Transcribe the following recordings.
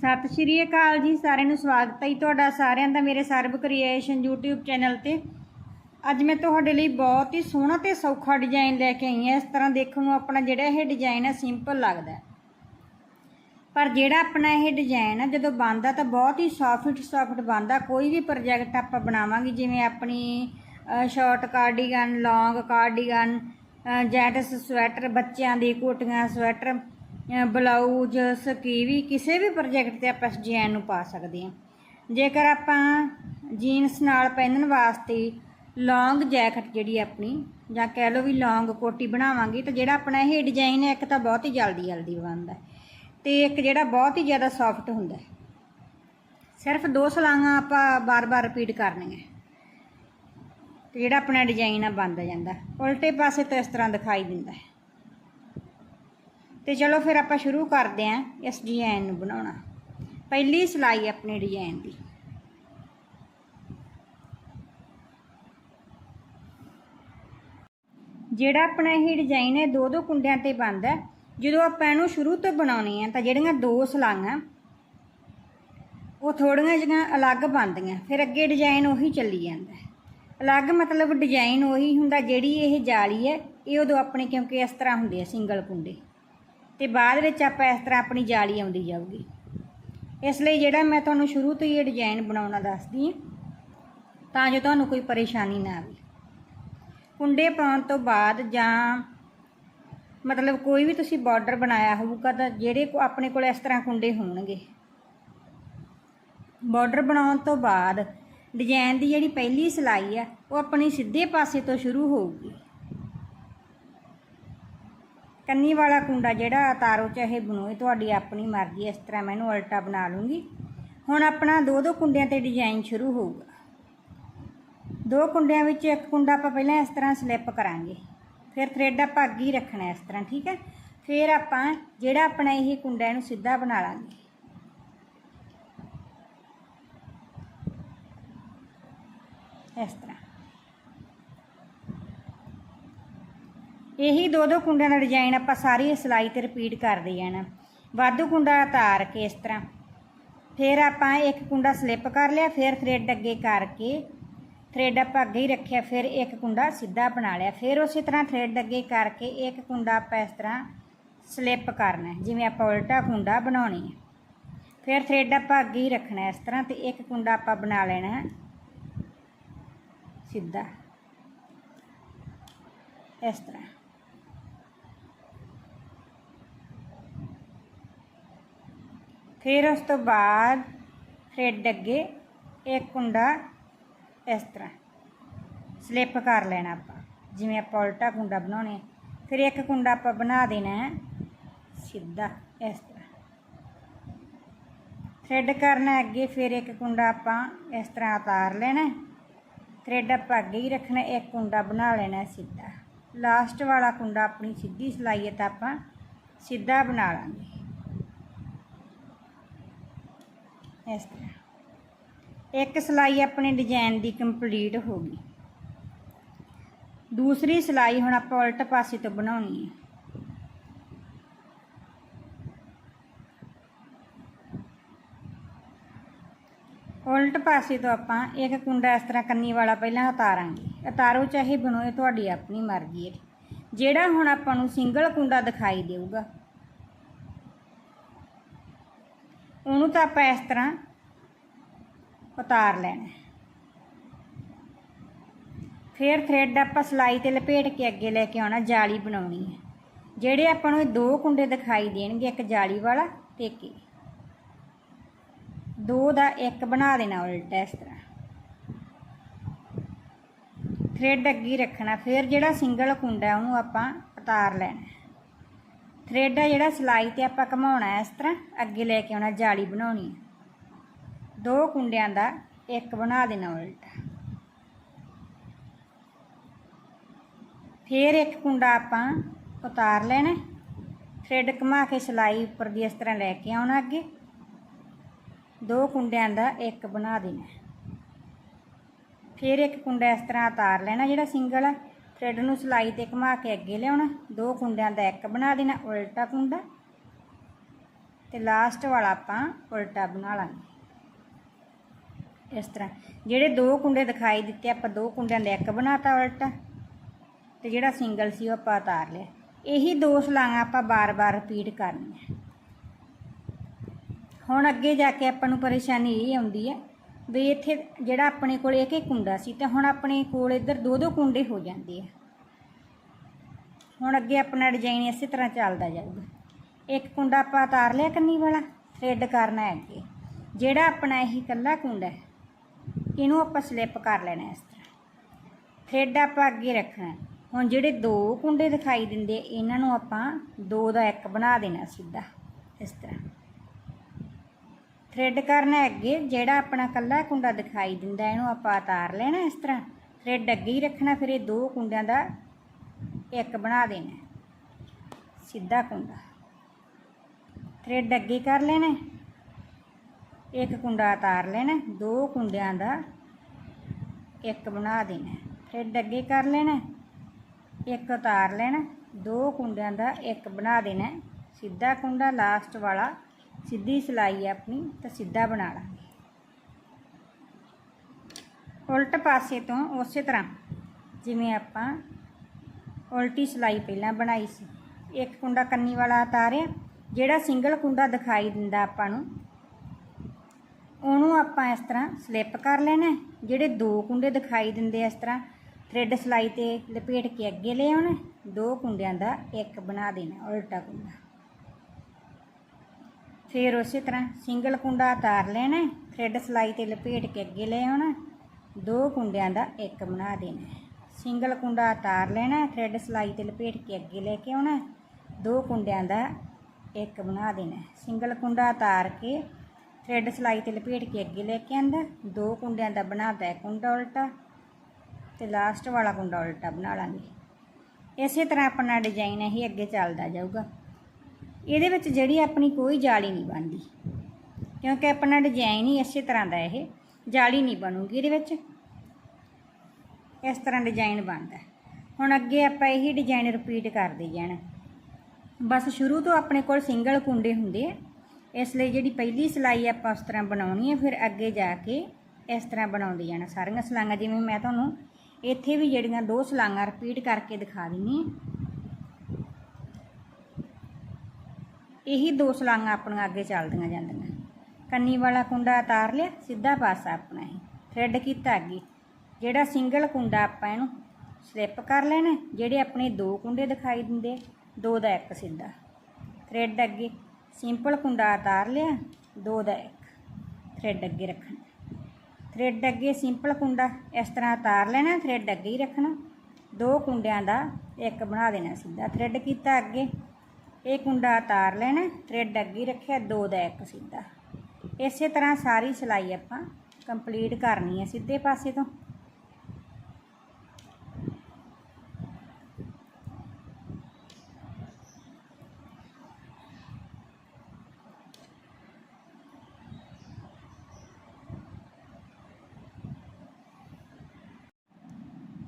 ਸਤਿ ਸ਼੍ਰੀ ਅਕਾਲ ਜੀ, ਸਾਰਿਆਂ ਨੂੰ ਸਵਾਗਤ ਹੈ ਜੀ ਤੁਹਾਡਾ, ਸਾਰਿਆਂ ਦਾ ਮੇਰੇ ਸਰਬ ਕ੍ਰੀਏਸ਼ਨ YouTube ਚੈਨਲ ਤੇ। ਅੱਜ ਮੈਂ ਤੁਹਾਡੇ ਲਈ ਬਹੁਤ ਹੀ ਸੋਹਣਾ ਤੇ ਸੌਖਾ ਡਿਜ਼ਾਈਨ ਲੈ ਕੇ ਆਈ ਹਾਂ। ਇਸ ਤਰ੍ਹਾਂ ਦੇਖੋ ਆਪਣਾ ਜਿਹੜਾ ਇਹ ਡਿਜ਼ਾਈਨ ਹੈ ਸਿੰਪਲ ਲੱਗਦਾ ਪਰ ਜਿਹੜਾ ਆਪਣਾ ਇਹ ਡਿਜ਼ਾਈਨ ਹੈ ਜਦੋਂ ਬਣਦਾ ਤਾਂ ਬਹੁਤ ਹੀ ਸੌਫਟ ਸੌਫਟ ਬਣਦਾ। ਕੋਈ ਵੀ ਪ੍ਰੋਜੈਕਟ ਆਪਾਂ ਬਣਾਵਾਂਗੇ, ਜਿਵੇਂ ਆਪਣੀ ਸ਼ਾਰਟ ਕਾਰਡੀਗਨ ਲੌਂਗ ਕਾਰਡੀਗਨ ਜੈਟਸ ਸਵੈਟਰ ਬੱਚਿਆਂ ਦੀ ਕੋਟੀਆਂ ਸਵੈਟਰ ਬਲਾਊਜ਼ ਸਕੀਵੀ ਕਿਸੇ ਵੀ ਪ੍ਰੋਜੈਕਟ ਤੇ ਆਪਾਂ ਇਸ ਡਿਜ਼ਾਈਨ ਨੂੰ ਪਾ ਸਕਦੇ ਹਾਂ। ਜੇਕਰ ਆਪਾਂ ਜੀਨਸ ਨਾਲ ਪਹਿਨਣ ਵਾਸਤੇ ਲੌਂਗ ਜੈਕਟ ਜਿਹੜੀ ਆਪਣੀ, ਜਾਂ ਕਹਿ ਲਓ ਵੀ ਲੌਂਗ ਕੋਟੀ ਬਣਾਵਾਂਗੇ, ਤਾਂ ਜਿਹੜਾ ਆਪਣਾ ਇਹ ਡਿਜ਼ਾਈਨ ਹੈ, ਇੱਕ ਤਾਂ ਬਹੁਤ ਹੀ ਜਲਦੀ ਜਲਦੀ ਬਣਦਾ ਹੈ ਤੇ ਇੱਕ ਜਿਹੜਾ ਬਹੁਤ ਹੀ ਜ਼ਿਆਦਾ ਸੌਫਟ ਹੁੰਦਾ ਸਿਰਫ ਦੋ ਸਲਾਂਗਾ ਆਪਾਂ ਬਾਰ-ਬਾਰ ਰਿਪੀਟ ਕਰਨੀਆਂ ਤੇ ਜਿਹੜਾ ਆਪਣਾ ਡਿਜ਼ਾਈਨ ਆ, ਬਣਦਾ ਜਾਂਦਾ ਉਲਟੇ ਪਾਸੇ ਤੋਂ ਇਸ ਤਰ੍ਹਾਂ ਦਿਖਾਈ ਦਿੰਦਾ ਹੈ। ਤੇ ਚਲੋ ਫਿਰ ਆਪਾਂ ਸ਼ੁਰੂ ਕਰਦੇ ਆਂ ਇਸ ਡਿਜ਼ਾਈਨ ਨੂੰ ਬਣਾਉਣਾ। ਪਹਿਲੀ ਸਿਲਾਈ ਆਪਣੇ ਡਿਜ਼ਾਈਨ ਦੀ। ਜਿਹੜਾ ਆਪਣਾ ਇਹ ਡਿਜ਼ਾਈਨ ਹੈ ਦੋ ਦੋ ਕੁੰਡਿਆਂ ਤੇ ਬਣਦਾ ਜਦੋਂ ਆਪਾਂ ਇਹਨੂੰ ਸ਼ੁਰੂ ਤੋਂ ਬਣਾਉਣੀ ਹੈ ਤਾਂ ਜਿਹੜੀਆਂ ਦੋ ਸਲਾਈਆਂ, ਉਹ ਥੋੜੀਆਂ ਜਿਹੀਆਂ ਅਲੱਗ ਬਣਦੀਆਂ, ਫਿਰ ਅੱਗੇ ਡਿਜ਼ਾਈਨ ਉਹੀ ਚੱਲੀ ਜਾਂਦਾ। ਅਲੱਗ ਮਤਲਬ ਡਿਜ਼ਾਈਨ ਉਹੀ ਹੁੰਦਾ ਜਿਹੜੀ ਇਹ ਜਾਲੀ ਹੈ ਇਹ ਉਦੋਂ ਆਪਣੇ ਕਿਉਂਕਿ ਇਸ ਤਰ੍ਹਾਂ ਹੁੰਦੇ ਆ, ਸਿੰਗਲ ਕੁੰਡੇ। ਤੇ ਬਾਅਦ ਵਿੱਚ ਆਪਾਂ ਇਸ ਤਰ੍ਹਾਂ ਆਪਣੀ ਜਾਲੀ ਆਉਂਦੀ ਜਾਊਗੀ। ਇਸ ਲਈ ਜਿਹੜਾ ਮੈਂ ਤੁਹਾਨੂੰ ਸ਼ੁਰੂ ਤੋਂ ਹੀ ਇਹ ਡਿਜ਼ਾਈਨ ਬਣਾਉਣਾ ਦੱਸਦੀ ਹਾਂ, ਤਾਂ ਜੋ ਤੁਹਾਨੂੰ ਕੋਈ ਪਰੇਸ਼ਾਨੀ ਨਾ ਆਵੇ। ਕੁੰਡੇ ਪਾਉਣ ਤੋਂ ਬਾਅਦ ਜਾਂ ਮਤਲਬ ਕੋਈ ਵੀ ਤੁਸੀਂ ਬਾਰਡਰ ਬਣਾਇਆ ਹੋਊਗਾ ਤਾਂ ਜਿਹੜੇ ਕੋ ਆਪਣੇ ਕੋਲ ਇਸ ਤਰ੍ਹਾਂ ਕੁੰਡੇ ਹੋਣਗੇ। ਬਾਰਡਰ ਬਣਾਉਣ ਤੋਂ ਬਾਅਦ ਡਿਜ਼ਾਈਨ ਦੀ ਜਿਹੜੀ ਪਹਿਲੀ ਸਿਲਾਈ ਆ, ਉਹ ਆਪਣੀ ਸਿੱਧੇ ਪਾਸੇ ਤੋਂ ਸ਼ੁਰੂ ਹੋਊਗੀ। ਕੰਨੀ ਵਾਲਾ ਕੁੰਡਾ ਜਿਹੜਾ ਤਾਰੋ ਚਾਹੇ ਬਣੋਏ, ਤੁਹਾਡੀ ਆਪਣੀ ਮਰਜ਼ੀ, ਇਸ ਤਰ੍ਹਾਂ ਮੈਂ ਇਹਨੂੰ ਉਲਟਾ ਬਣਾ ਲੂੰਗੀ। ਹੁਣ ਆਪਣਾ ਦੋ ਦੋ ਕੁੰਡਿਆਂ ਤੇ ਡਿਜ਼ਾਈਨ ਸ਼ੁਰੂ ਹੋਊਗਾ। ਦੋ ਕੁੰਡਿਆਂ ਵਿੱਚ ਇੱਕ ਕੁੰਡਾ ਆਪਾਂ ਪਹਿਲਾਂ ਇਸ ਤਰ੍ਹਾਂ ਸਲਿੱਪ ਕਰਾਂਗੇ। ਫਿਰ ਥ੍ਰੈਡ ਆਪਾਂ ਅੱਗੇ ਹੀ ਰੱਖਣਾ ਇਸ ਤਰ੍ਹਾਂ, ਠੀਕ ਹੈ? ਫਿਰ ਆਪਾਂ ਜਿਹੜਾ ਆਪਣਾ ਇਹ ਕੁੰਡਾ ਇਹਨੂੰ ਸਿੱਧਾ ਬਣਾ ਲਾਂਗੇ। ਇਸ ਤਰ੍ਹਾਂ। ਇਹੀ ਦੋ ਦੋ ਕੁੰਡਿਆਂ ਦਾ ਡਿਜ਼ਾਈਨ ਆਪਾਂ ਸਾਰੀ ਸਿਲਾਈ ਤੇ ਰਿਪੀਟ ਕਰਦੇ ਜਾਣਾ ਵਾਧੂ ਕੁੰਡਾ ਉਤਾਰ ਕੇ ਇਸ ਤਰ੍ਹਾਂ। ਫਿਰ ਆਪਾਂ ਇੱਕ ਕੁੰਡਾ ਸਲਿੱਪ ਕਰ ਲਿਆ, ਫਿਰ ਥਰੈਡ ਅੱਗੇ ਕਰਕੇ ਥ੍ਰੈਡ ਆਪਾਂ ਅੱਗੇ ਹੀ ਰੱਖਿਆ, ਫਿਰ ਇੱਕ ਕੁੰਡਾ ਸਿੱਧਾ ਬਣਾ ਲਿਆ। ਫਿਰ ਉਸੇ ਤਰ੍ਹਾਂ ਥਰੈਡ ਅੱਗੇ ਕਰਕੇ ਇੱਕ ਕੁੰਡਾ ਆਪਾਂ ਇਸ ਤਰ੍ਹਾਂ ਸਲਿੱਪ ਕਰਨਾ, ਜਿਵੇਂ ਆਪਾਂ ਉਲਟਾ ਕੁੰਡਾ ਬਣਾਉਣੀ ਹੈ। ਫਿਰ ਥ੍ਰੈਡ ਆਪਾਂ ਅੱਗੇ ਹੀ ਰੱਖਣਾ ਇਸ ਤਰ੍ਹਾਂ ਤੇ ਇੱਕ ਕੁੰਡਾ ਆਪਾਂ ਬਣਾ ਲੈਣਾ ਸਿੱਧਾ। ਇਸ ਤਰ੍ਹਾਂ। ਫਿਰ ਉਸ ਤੋਂ ਬਾਅਦ ਥਰੈਡ ਅੱਗੇ ਇੱਕ ਕੁੰਡਾ ਇਸ ਤਰ੍ਹਾਂ ਸਲਿੱਪ ਕਰ ਲੈਣਾ ਆਪਾਂ। ਜਿਵੇਂ ਆਪਾਂ ਉਲਟਾ ਕੁੰਡਾ ਬਣਾਉਣੇ ਫਿਰ ਇੱਕ ਕੁੰਡਾ ਆਪਾਂ ਬਣਾ ਦੇਣਾ ਸਿੱਧਾ ਇਸ ਤਰ੍ਹਾਂ। ਥ੍ਰੈਡ ਕਰਨਾ ਅੱਗੇ, ਫਿਰ ਇੱਕ ਕੁੰਡਾ ਆਪਾਂ ਇਸ ਤਰ੍ਹਾਂ ਉਤਾਰ ਲੈਣਾ ਹੈ। ਆਪਾਂ ਅੱਗੇ ਹੀ ਰੱਖਣਾ, ਇੱਕ ਕੁੰਡਾ ਬਣਾ ਲੈਣਾ ਸਿੱਧਾ। ਲਾਸਟ ਵਾਲਾ ਕੁੰਡਾ ਆਪਣੀ ਸਿੱਧੀ ਸਿਲਾਈ ਹੈ ਤਾਂ ਆਪਾਂ ਸਿੱਧਾ ਬਣਾ ਲਾਂਗੇ। ਇਸ ਤਰ੍ਹਾਂ। ਇੱਕ ਸਿਲਾਈ ਆਪਣੇ ਡਿਜ਼ਾਈਨ ਦੀ ਕੰਪਲੀਟ ਹੋ ਗਈ। ਦੂਸਰੀ ਸਿਲਾਈ ਹੁਣ ਆਪਾਂ ਉਲਟ ਪਾਸੇ ਤੋਂ ਬਣਾਉਣੀ ਹੈ। ਉਲਟ ਪਾਸੇ ਤੋਂ ਆਪਾਂ ਇੱਕ ਕੁੰਡਾ ਇਸ ਤਰ੍ਹਾਂ ਕੰਨੀ ਵਾਲਾ ਪਹਿਲਾਂ ਉਤਾਰਾਂਗੇ। ਉਤਾਰੋ ਚਾਹੇ ਬਣੋਏ ਤੁਹਾਡੀ ਆਪਣੀ ਮਰਜ਼ੀ ਹੈ। ਜਿਹੜਾ ਹੁਣ ਆਪਾਂ ਨੂੰ ਸਿੰਗਲ ਕੁੰਡਾ ਦਿਖਾਈ ਦੇਊਗਾ ਉਹਨੂੰ ਤਾਂ ਆਪਾਂ ਇਸ ਤਰ੍ਹਾਂ ਉਤਾਰ ਲੈਣਾ ਫਿਰ ਥ੍ਰੈਡ ਆਪਾਂ ਸਲਾਈ ਤੇ ਲਪੇਟ ਕੇ ਅੱਗੇ ਲੈ ਕੇ ਆਉਣਾ, ਜਾਲੀ ਬਣਾਉਣੀ ਹੈ। ਜਿਹੜੇ ਆਪਾਂ ਨੂੰ ਇਹ ਦੋ ਕੁੰਡੇ ਦਿਖਾਈ ਦੇਣਗੇ, ਇੱਕ ਜਾਲੀ ਵਾਲਾ ਤੇ ਇੱਕ ਦੋ ਦਾ ਇੱਕ ਬਣਾ ਦੇਣਾ ਉਲਟਾ ਇਸ ਤਰ੍ਹਾਂ। ਥ੍ਰੈਡ ਅੱਗੇ ਰੱਖਣਾ, ਫਿਰ ਜਿਹੜਾ ਸਿੰਗਲ ਕੁੰਡਾ ਉਹਨੂੰ ਆਪਾਂ ਉਤਾਰ ਲੈਣਾ ਥਰੈਡ ਆ ਜਿਹੜਾ, ਸਿਲਾਈ ਤੇ ਆਪਾਂ ਘਮਾਉਣਾ ਇਸ ਤਰ੍ਹਾਂ। ਅੱਗੇ ਲੈ ਕੇ ਆਉਣਾ, ਜਾਲੀ ਬਣਾਉਣੀ ਹੈ। ਦੋ ਕੁੰਡਿਆਂ ਦਾ, ਇੱਕ ਬਣਾ ਦੇਣਾ ਉਲਟਾ। ਫਿਰ ਇੱਕ ਕੁੰਡਾ ਆਪਾਂ ਉਤਾਰ ਲੈਣਾ ਥਰੈਡ ਘੁਮਾ ਕੇ ਸਿਲਾਈ ਉੱਪਰ ਦੀ ਇਸ ਤਰ੍ਹਾਂ ਲੈ ਕੇ ਆਉਣਾ ਅੱਗੇ। ਦੋ ਕੁੰਡਿਆਂ ਦਾ, ਇੱਕ ਬਣਾ ਦੇਣਾ ਫਿਰ ਇੱਕ ਕੁੰਡਾ ਇਸ ਤਰ੍ਹਾਂ ਉਤਾਰ ਲੈਣਾ, ਜਿਹੜਾ ਸਿੰਗਲ ਹੈ ਥ੍ਰੈਡ ਨੂੰ ਸਲਾਈ ਤੇ ਘੁਮਾ ਕੇ ਅੱਗੇ ਲਿਆਉਣਾ। ਦੋ ਕੁੰਡਿਆਂ ਦਾ ਇੱਕ ਬਣਾ ਦੇਣਾ, ਉਲਟਾ ਕੁੰਡਾ। ਤੇ ਲਾਸਟ ਵਾਲਾ ਆਪਾਂ ਉਲਟਾ ਬਣਾ ਲਾਂਗੇ। ਇਸ ਤਰ੍ਹਾਂ। ਜਿਹੜੇ ਦੋ ਕੁੰਡੇ ਦਿਖਾਈ ਦਿੱਤੇ, ਆਪਾਂ ਦੋ ਕੁੰਡਿਆਂ ਦਾ ਇੱਕ ਬਣਾਤਾ ਉਲਟਾ। ਤੇ ਜਿਹੜਾ ਸਿੰਗਲ ਸੀ, ਉਹ ਆਪਾਂ ਉਤਾਰ ਲਿਆ। ਇਹੀ ਦੋ ਸਲਾਂਗਾ ਆਪਾਂ ਬਾਰ-ਬਾਰ ਰਿਪੀਟ ਕਰਨੀਆਂ। ਹੁਣ ਅੱਗੇ ਜਾ ਕੇ ਆਪਾਂ ਨੂੰ ਪਰੇਸ਼ਾਨੀ ਇਹ ਆਉਂਦੀ ਹੈ ਵੀ ਇੱਥੇ ਜਿਹੜਾ ਆਪਣੇ ਕੋਲ ਇੱਕ ਇੱਕ ਕੁੰਡਾ ਸੀ ਤੇ ਹੁਣ ਆਪਣੇ ਕੋਲ ਇੱਧਰ ਦੋ ਦੋ ਕੁੰਡੇ ਹੋ ਜਾਂਦੇ ਆ। ਹੁਣ ਅੱਗੇ ਆਪਣਾ ਡਿਜ਼ਾਈਨ ਇਸੇ ਤਰ੍ਹਾਂ ਚੱਲਦਾ ਜਾਊਗਾ। ਇੱਕ ਕੁੰਡਾ ਆਪਾਂ ਉਤਾਰ ਲਿਆ ਕੰਨੀ ਵਾਲਾ ਥ੍ਰੈਡ ਕਰਨਾ ਹੈ ਅੱਗੇ। ਜਿਹੜਾ ਆਪਣਾ ਇਹ ਇਕੱਲਾ ਕੁੰਡਾ ਹੈ, ਇਹਨੂੰ ਆਪਾਂ ਸਲਿੱਪ ਕਰ ਲੈਣਾ ਇਸ ਤਰ੍ਹਾਂ। ਥ੍ਰੈਡ ਆਪਾਂ ਅੱਗੇ ਰੱਖਣਾ ਹੁਣ ਜਿਹੜੇ ਦੋ ਕੁੰਡੇ ਦਿਖਾਈ ਦਿੰਦੇ ਇਹਨਾਂ ਨੂੰ ਆਪਾਂ ਦੋ ਦਾ ਇੱਕ ਬਣਾ ਦੇਣਾ ਸਿੱਧਾ, ਇਸ ਤਰ੍ਹਾਂ। ਥ੍ਰੈਡ ਕਰਨਾ ਅੱਗੇ ਜਿਹੜਾ ਆਪਣਾ ਕੱਲਾ ਕੁੰਡਾ ਦਿਖਾਈ ਦਿੰਦਾ, ਇਹਨੂੰ ਆਪਾਂ ਉਤਾਰ ਲੈਣਾ ਇਸ ਤਰ੍ਹਾਂ। ਥ੍ਰੈਡ ਅੱਗੇ ਹੀ ਰੱਖਣਾ, ਫਿਰ ਇਹ ਦੋ ਕੁੰਡਿਆਂ ਦਾ ਇੱਕ ਬਣਾ ਦੇਣਾ। ਸਿੱਧਾ ਕੁੰਡਾ। ਥ੍ਰੈਡ ਅੱਗੇ ਕਰ ਲੈਣਾ। ਇੱਕ ਕੁੰਡਾ ਉਤਾਰ ਲੈਣਾ, ਦੋ ਕੁੰਡਿਆਂ ਦਾ ਇੱਕ ਬਣਾ ਦੇਣਾ। ਥ੍ਰੈਡ ਅੱਗੇ ਕਰ ਲੈਣਾ, ਇੱਕ ਉਤਾਰ ਲੈਣਾ, ਦੋ ਕੁੰਡਿਆਂ ਦਾ ਇੱਕ ਬਣਾ ਦੇਣਾ। ਸਿੱਧਾ ਕੁੰਡਾ ਲਾਸਟ ਵਾਲਾ। ਸਿੱਧੀ ਸਿਲਾਈ ਹੈ ਆਪਣੀ, ਤਾਂ ਸਿੱਧਾ ਬਣਾ ਲਾਂਗੇ। ਉਲਟ ਪਾਸੇ ਤੋਂ ਉਸੇ ਤਰ੍ਹਾਂ, ਜਿਵੇਂ ਆਪਾਂ ਉਲਟੀ ਸਿਲਾਈ ਪਹਿਲਾਂ ਬਣਾਈ ਸੀ। ਇੱਕ ਕੁੰਡਾ ਕੰਨੀ ਵਾਲਾ ਉਤਾਰਿਆ, ਜਿਹੜਾ ਸਿੰਗਲ ਕੁੰਡਾ ਦਿਖਾਈ ਦਿੰਦਾ ਆਪਾਂ ਨੂੰ। ਉਹਨੂੰ ਆਪਾਂ ਇਸ ਤਰ੍ਹਾਂ ਸਲਿੱਪ ਕਰ ਲੈਣਾ ਜਿਹੜੇ ਦੋ ਕੁੰਡੇ ਦਿਖਾਈ ਦਿੰਦੇ ਇਸ ਤਰ੍ਹਾਂ। ਥ੍ਰੈਡ ਸਿਲਾਈ ਤੇ ਲਪੇਟ ਕੇ ਅੱਗੇ ਲੈ ਆਉਣਾ ਦੋ ਕੁੰਡਿਆਂ ਦਾ ਇੱਕ ਬਣਾ ਦੇਣਾ, ਉਲਟਾ ਕੁੰਡਾ। ਫਿਰ ਉਸੇ ਤਰ੍ਹਾਂ ਸਿੰਗਲ ਕੁੰਡਾ ਉਤਾਰ ਲੈਣਾ ਹੈ। ਥ੍ਰੈਡ ਸਿਲਾਈ ਤੇ ਲਪੇਟ ਕੇ ਅੱਗੇ ਲੈ ਆਉਣਾ ਦੋ ਕੁੰਡਿਆਂ ਦਾ ਇੱਕ ਬਣਾ ਦੇਣਾ। ਸਿੰਗਲ ਕੁੰਡਾ ਉਤਾਰ ਲੈਣਾ ਹੈ, ਥ੍ਰੈਡ ਸਿਲਾਈ ਤੇ ਲਪੇਟ ਕੇ ਅੱਗੇ ਲੈ ਕੇ ਆਉਣਾ ਦੋ ਕੁੰਡਿਆਂ ਦਾ ਇੱਕ ਬਣਾ ਦੇਣਾ। ਸਿੰਗਲ ਕੁੰਡਾ ਉਤਾਰ ਕੇ ਥ੍ਰੈਡ ਸਿਲਾਈ ਤੇ ਲਪੇਟ ਕੇ ਅੱਗੇ ਲੈ ਕੇ ਆਂਦਾ ਦੋ ਕੁੰਡਿਆਂ ਦਾ ਬਣਾਤਾ ਹੈ ਕੁੰਡਾ ਉਲਟਾ ਤੇ ਲਾਸਟ ਵਾਲਾ ਕੁੰਡਾ ਉਲਟਾ ਬਣਾ ਲਾਂਗੇ। ਇਸੇ ਤਰ੍ਹਾਂ ਆਪਣਾ ਡਿਜ਼ਾਈਨ ਇਹ ਅੱਗੇ ਚੱਲਦਾ ਜਾਊਗਾ। ਇਹਦੇ ਵਿੱਚ ਜਿਹੜੀ ਆਪਣੀ ਕੋਈ ਜਾਲੀ ਨਹੀਂ ਬਣਦੀ। ਕਿਉਂਕਿ ਆਪਣਾ ਡਿਜ਼ਾਈਨ ਹੀ ਇਸੇ ਤਰ੍ਹਾਂ ਦਾ ਇਹ, ਜਾਲੀ ਨਹੀਂ ਬਣੂਗੀ ਇਹਦੇ ਵਿੱਚ। ਇਸ ਤਰ੍ਹਾਂ ਡਿਜ਼ਾਈਨ ਬਣਦਾ। ਹੁਣ ਅੱਗੇ ਆਪਾਂ ਇਹੀ ਡਿਜ਼ਾਈਨ ਰਿਪੀਟ ਕਰਦੇ ਜਾਣਾ। ਬਸ ਸ਼ੁਰੂ ਤੋਂ ਆਪਣੇ ਕੋਲ ਸਿੰਗਲ ਕੁੰਡੇ ਹੁੰਦੇ ਆ। ਇਸ ਲਈ ਜਿਹੜੀ ਪਹਿਲੀ ਸਿਲਾਈ ਆਪਾਂ ਉਸ ਤਰ੍ਹਾਂ ਬਣਾਉਣੀ ਹੈ ਫਿਰ ਅੱਗੇ ਜਾ ਕੇ ਇਸ ਤਰ੍ਹਾਂ ਬਣਾਉਂਦੇ ਜਾਣਾ। ਸਾਰੀਆਂ ਸਲਾਈਆਂ ਜਿਵੇਂ ਮੈਂ ਤੁਹਾਨੂੰ ਇੱਥੇ ਵੀ ਜਿਹੜੀਆਂ ਦੋ ਸਲਾਈਆਂ ਰਿਪੀਟ ਕਰਕੇ ਦਿਖਾ ਦਿੰਨੀ ਹਾਂ ਇਹੀ ਦੋ ਸਲਾਈਆਂ ਆਪਣੀਆਂ ਅੱਗੇ ਚੱਲਦੀਆਂ ਜਾਂਦੀਆਂ। ਕੰਨੀ ਵਾਲਾ ਕੁੰਡਾ ਉਤਾਰ ਲਿਆ, ਸਿੱਧਾ ਪਾਸਾ ਆਪਣਾ ਇਹ। ਥ੍ਰੈਡ ਕੀਤਾ ਅੱਗੇ। ਜਿਹੜਾ ਸਿੰਗਲ ਕੁੰਡਾ ਆਪਾਂ ਇਹਨੂੰ ਸਲਿੱਪ ਕਰ ਲੈਣਾ, ਜਿਹੜੇ ਆਪਣੇ ਦੋ ਕੁੰਡੇ ਦਿਖਾਈ ਦਿੰਦੇ ਦੋ ਦਾ ਇੱਕ ਸਿੱਧਾ। ਥ੍ਰੈਡ ਅੱਗੇ। ਸਿੰਪਲ ਕੁੰਡਾ ਉਤਾਰ ਲਿਆ, ਦੋ ਦਾ ਇੱਕ। ਥ੍ਰੈਡ ਅੱਗੇ ਰੱਖਣਾ। ਥ੍ਰੈਡ ਅੱਗੇ ਸਿੰਪਲ ਕੁੰਡਾ ਇਸ ਤਰ੍ਹਾਂ ਉਤਾਰ ਲੈਣਾ ਥ੍ਰੈਡ ਅੱਗੇ ਹੀ ਰੱਖਣਾ। ਦੋ ਕੁੰਡਿਆਂ ਦਾ ਇੱਕ ਬਣਾ ਦੇਣਾ ਸਿੱਧਾ। ਥ੍ਰੈਡ ਕੀਤਾ ਅੱਗੇ। ਇਹ ਕੁੰਡਾ ਉਤਾਰ ਲੈਣਾ ਥ੍ਰੈਡ ਅੱਗੇ ਰੱਖਿਆ, ਦੋ ਦਾ ਇੱਕ ਸਿੱਧਾ। ਇਸੇ ਤਰ੍ਹਾਂ ਸਾਰੀ ਸਿਲਾਈ ਆਪਾਂ ਕੰਪਲੀਟ ਕਰਨੀ ਹੈ ਸਿੱਧੇ ਪਾਸੇ ਤੋਂ।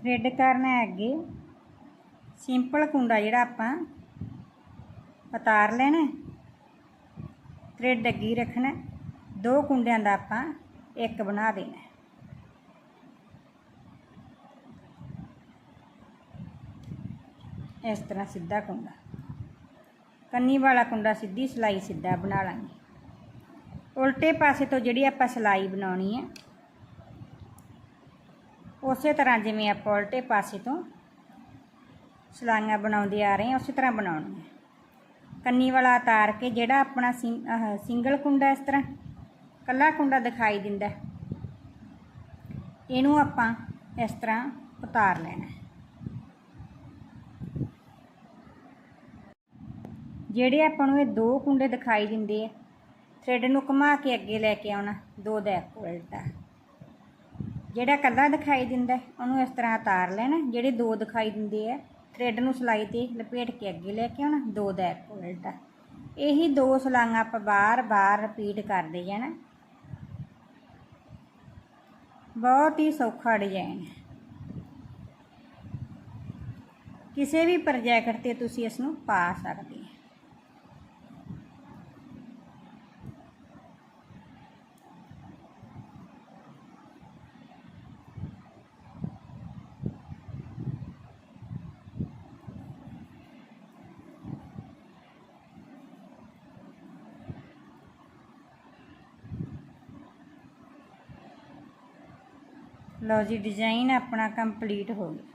ਥ੍ਰੈਡ ਕਰਨਾ ਹੈ ਅੱਗੇ। ਸਿੰਪਲ ਕੁੰਡਾ ਜਿਹੜਾ ਆਪਾਂ ਉਤਾਰ ਲੈਣਾ ਥ੍ਰੈਡ ਅੱਗੇ ਰੱਖਣਾ ਦੋ ਕੁੰਡਿਆਂ ਦਾ ਆਪਾਂ ਇੱਕ ਬਣਾ ਦੇਣਾ ਇਸ ਤਰ੍ਹਾਂ ਸਿੱਧਾ ਕੁੰਡਾ। ਕੰਨੀ ਵਾਲਾ ਕੁੰਡਾ ਸਿੱਧੀ ਸਿਲਾਈ ਸਿੱਧਾ ਬਣਾ ਲਾਂਗੇ। ਉਲਟੇ ਪਾਸੇ ਤੋਂ ਜਿਹੜੀ ਆਪਾਂ ਸਿਲਾਈ ਬਣਾਉਣੀ ਹੈ, ਉਸੇ ਤਰ੍ਹਾਂ ਜਿਵੇਂ ਆਪਾਂ ਉਲਟੇ ਪਾਸੇ ਤੋਂ ਸਲਾਈਆਂ ਬਣਾਉਂਦੇ ਆ ਰਹੇ ਹਾਂ, ਉਸੇ ਤਰ੍ਹਾਂ ਬਣਾਉਣੀ ਹੈ ਕੰਨੀ ਵਾਲਾ ਉਤਾਰ ਕੇ ਜਿਹੜਾ ਆਪਣਾ ਸਿੰਗਲ ਕੁੰਡਾ ਇਸ ਤਰ੍ਹਾਂ ਕੱਲਾ ਕੁੰਡਾ ਦਿਖਾਈ ਦਿੰਦਾ ਇਹਨੂੰ ਆਪਾਂ ਇਸ ਤਰ੍ਹਾਂ ਉਤਾਰ ਲੈਣਾ ਜਿਹੜੇ ਆਪਾਂ ਨੂੰ ਇਹ ਦੋ ਕੁੰਡੇ ਦਿਖਾਈ ਦਿੰਦੇ ਆ, ਥ੍ਰੈਡ ਨੂੰ ਘੁਮਾ ਕੇ ਅੱਗੇ ਲੈ ਕੇ ਆਉਣਾ, ਦੋ ਦਾ ਉਲਟਾ। ਜਿਹੜਾ ਕੱਲਾ ਦਿਖਾਈ ਦਿੰਦਾ ਉਹਨੂੰ ਇਸ ਤਰ੍ਹਾਂ ਉਤਾਰ ਲੈਣਾ, ਜਿਹੜੇ ਦੋ ਦਿਖਾਈ ਦਿੰਦੇ ਆ ਥ੍ਰੈਡ ਨੂੰ ਸਿਲਾਈ ਤੇ ਲਪੇਟ ਕੇ ਅੱਗੇ ਲੈ ਕੇ ਆਉਣਾ, ਦੋ ਦਾ ਇੱਕ ਉਲਟਾ। ਇਹੀ ਦੋ ਸਲਾਈਆਂ ਆਪਾਂ ਬਾਰ-ਬਾਰ ਰਿਪੀਟ ਕਰਦੇ ਜਾਣਾ। ਬਹੁਤ ਹੀ ਸੌਖਾ ਡਿਜ਼ਾਈਨ ਕਿਸੇ ਵੀ ਪ੍ਰੋਜੈਕਟ ਤੇ ਤੁਸੀਂ ਇਸ ਨੂੰ ਪਾ ਸਕਦੇ ਹੋ ਲਓ ਜੀ ਡਿਜ਼ਾਈਨ ਆਪਣਾ ਕੰਪਲੀਟ ਹੋ ਗਿਆ।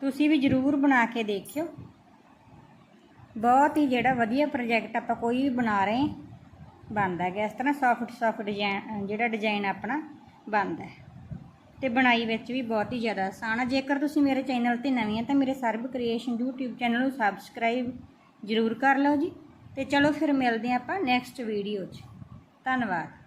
ਤੁਸੀਂ ਵੀ ਜਰੂਰ ਬਣਾ ਕੇ ਦੇਖਿਓ। ਬਹੁਤ ਹੀ ਜਿਹੜਾ ਵਧੀਆ ਪ੍ਰੋਜੈਕਟ ਆਪਾਂ ਕੋਈ ਵੀ ਬਣਾ ਰਹੇ ਬਣਦਾ ਗਿਆ ਇਸ ਤਰ੍ਹਾਂ ਸੌਫਟ ਸੌਫਟ ਡਿਜ਼ਾਈਨ ਜਿਹੜਾ ਡਿਜ਼ਾਈਨ ਆਪਣਾ ਬਣਦਾ ਹੈ। ਤੇ ਬਣਾਈ ਵਿੱਚ ਵੀ ਬਹੁਤ ਹੀ ਜ਼ਿਆਦਾ ਆਸਾਨ ਹੈ ਜੇਕਰ ਤੁਸੀਂ ਮੇਰੇ ਚੈਨਲ ਤੇ ਨਵੇਂ ਆ, ਤਾਂ ਮੇਰੇ ਸਰਬ ਕ੍ਰੀਏਸ਼ਨ YouTube ਚੈਨਲ ਨੂੰ ਸਬਸਕ੍ਰਾਈਬ ਜਰੂਰ ਕਰ ਲਓ ਜੀ। ਤੇ ਚਲੋ ਫਿਰ ਮਿਲਦੇ ਹਾਂ ਆਪਾਂ ਨੈਕਸਟ ਵੀਡੀਓ 'ਚ। ਧੰਨਵਾਦ